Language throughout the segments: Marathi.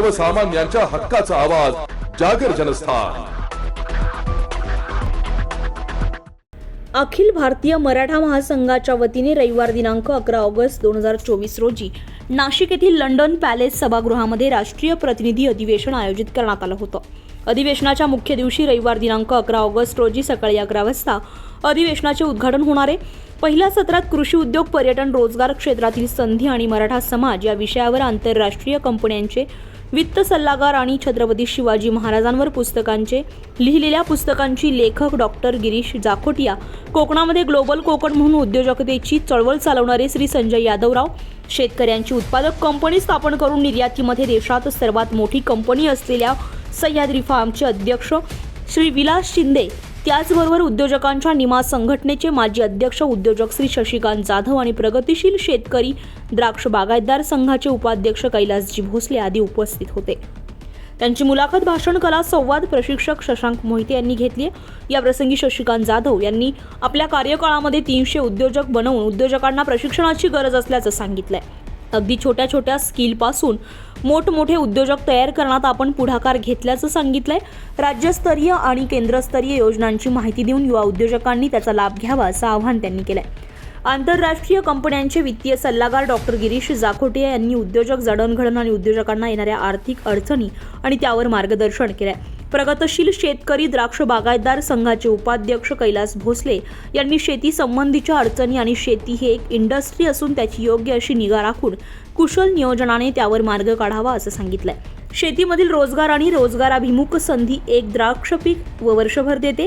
सर्वसामान्यांच्या हक्काचा आवाज जागर जनस्थान. अखिल भारतीय मराठा महासंघाच्या वतीने रविवार दिनांक अकरा ऑगस्ट दोन हजार चोवीस रोजी नाशिक येथील लंडन पॅलेस सभागृहामध्ये राष्ट्रीय प्रतिनिधी अधिवेशन आयोजित करण्यात आलं होतं. अधिवेशनाच्या मुख्य दिवशी रविवार दिनांक अकरा ऑगस्ट रोजी सकाळी अकरा वाजता अधिवेशनाचे उद्घाटन होणार आहे. पहिल्या सत्रात कृषी उद्योग पर्यटन रोजगार क्षेत्रातील संधी आणि मराठा समाज या विषयावर आंतरराष्ट्रीय कंपन्यांचे वित्त सल्लागार आणि छत्रपती शिवाजी महाराजांवर पुस्तकांचे लिहिलेल्या पुस्तकांची लेखक डॉक्टर गिरीश जाखोटिया कोकणामध्ये ग्लोबल कोकण म्हणून उद्योजकतेची चळवळ चालवणारे श्री संजय यादवराव शेतकऱ्यांची उत्पादक कंपनी स्थापन करून निर्यातीमध्ये देशात सर्वात मोठी कंपनी असलेल्या सह्याद्री फार्मचे अध्यक्ष श्री विलास शिंदे त्याचबरोबर उद्योजकांच्या निमा संघटनेचे माजी अध्यक्ष उद्योजक श्री शशिकांत जाधव आणि प्रगतिशील शेतकरी द्राक्ष बागायतदार संघाचे उपाध्यक्ष कैलासजी भोसले आदी उपस्थित होते. त्यांची मुलाखत भाषण कला संवाद प्रशिक्षक शशांक मोहिते यांनी घेतली या प्रसंगी शशिकांत जाधव यांनी आपल्या कार्यकाळामध्ये तीनशे उद्योजक बनवून उद्योजकांना प्रशिक्षणाची गरज असल्याचं सांगितलंय. अगदी छोट्या छोट्या स्किलपासून मोठमोठे उद्योजक तयार करण्यात आपण पुढाकार घेतल्याचं सांगितलंय. राज्यस्तरीय आणि केंद्रस्तरीय योजनांची माहिती देऊन युवा उद्योजकांनी त्याचा लाभ घ्यावा असं आवाहन त्यांनी केलंय. आंतरराष्ट्रीय कंपन्यांचे वित्तीय सल्लागार डॉक्टर गिरीश जाखोटे यांनी उद्योजक जडणघडण आणि उद्योजकांना येणाऱ्या आर्थिक अडचणी आणि त्यावर मार्गदर्शन केलंय. प्रगतशील शेतकरी द्राक्ष बागायतदार संघाचे उपाध्यक्ष कैलास भोसले यांनी शेती संबंधीच्या अडचणी आणि शेती ही एक इंडस्ट्री असून त्याची योग्य अशी निगा राखून कुशल नियोजनाने त्यावर मार्ग काढावा असं सांगितलंय. शेतीमधील रोजगार आणि रोजगाराभिमुख संधी एक द्राक्ष पीक व वर्षभर देते.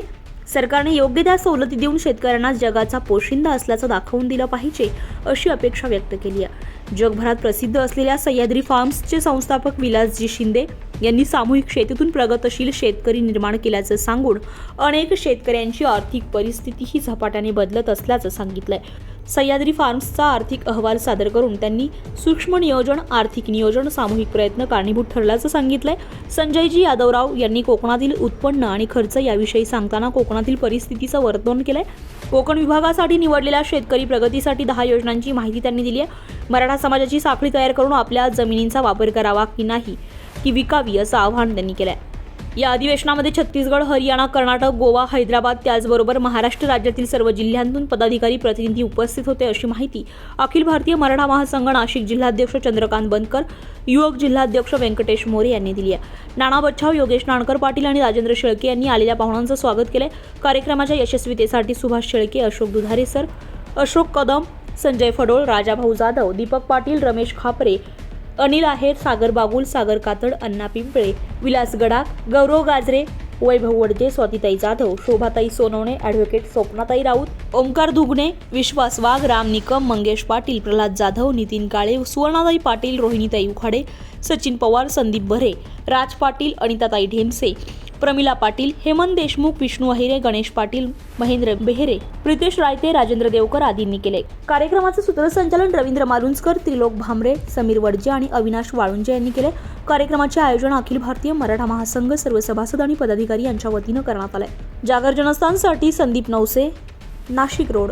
सरकारने योग्य त्या सवलती देऊन शेतकऱ्यांना जगाचा पोशिंदा असल्याचं दाखवून दिलं पाहिजे अशी अपेक्षा व्यक्त केली आहे. जगभरात प्रसिद्ध असलेल्या सह्याद्री फार्म्सचे संस्थापक विलासजी शिंदे यांनी सामूहिक शेतीतून प्रगतशील शेतकरी निर्माण केल्याचं सांगून अनेक शेतकऱ्यांची आर्थिक परिस्थितीही झपाट्याने बदलत असल्याचं सांगितलंय. सह्याद्री फार्म्सचा आर्थिक अहवाल सादर करून त्यांनी सूक्ष्म नियोजन आर्थिक नियोजन सामूहिक प्रयत्न कारणीभूत ठरल्याचं सांगितलंय. संजयजी यादवराव यांनी कोकणातील उत्पन्न आणि खर्च याविषयी सांगताना कोकणातील परिस्थितीचं वर्तन केलंय. कोकण विभागासाठी निवडलेल्या शेतकरी प्रगतीसाठी दहा योजनांची माहिती त्यांनी दिली आहे. मराठा समाजाची साखळी तयार करून आपल्या जमिनींचा वापर करावा की नाही की विकावी असं आवाहन त्यांनी केलंय. या अधिवेशनामध्ये छत्तीसगड हरियाणा कर्नाटक गोवा हैदराबाद त्याचबरोबर महाराष्ट्र राज्यातील सर्व जिल्ह्यांतून पदाधिकारी प्रतिनिधी उपस्थित होते अशी माहिती अखिल भारतीय मराठा महासंघ नाशिक जिल्हाध्यक्ष चंद्रकांत बनकर युवक जिल्हाध्यक्ष व्यंकटेश मोरे यांनी दिली आहे. नाना बच्छाव योगेश नाणकर पाटील आणि राजेंद्र शेळके यांनी आलेल्या पाहुण्यांचं स्वागत केलंय. कार्यक्रमाच्या यशस्वीतेसाठी सुभाष शेळके अशोक दुधारे सर अशोक कदम संजय फडोळ राजाभाऊ जाधव दीपक पाटील रमेश खापरे अनिल आहेर सागर बागुल सागर कातड अण्णा पिंपळे विलास गडाख गौरव गाजरे वैभव वडजे स्वातीताई जाधव शोभाताई सोनवणे ॲडव्होकेट स्वप्नाताई राऊत ओंकार दुगणे विश्वास वाघ राम निकम मंगेश पाटील प्रल्हाद जाधव नितीन काळे सुवर्णाताई पाटील रोहिणीताई उखाडे सचिन पवार संदीप भरे राज पाटील अनिताताई ढेमसे प्रमिला पाटील हेमंत देशमुख विष्णू अहिरे गणेश पाटील महेंद्र बेहेरे प्रितेश रायते राजेंद्र देवकर आदींनी केले. कार्यक्रमाचं सूत्रसंचालन रवींद्र मारुंजकर त्रिलोक भामरे समीर वडजे आणि अविनाश वाळुंजे यांनी केले. कार्यक्रमाचे आयोजन अखिल भारतीय मराठा महासंघ सर्व सभासद आणि पदाधिकारी यांच्या वतीनं करण्यात आलंय. जागर जनस्थानसाठी संदीप नवसे नाशिक रोड.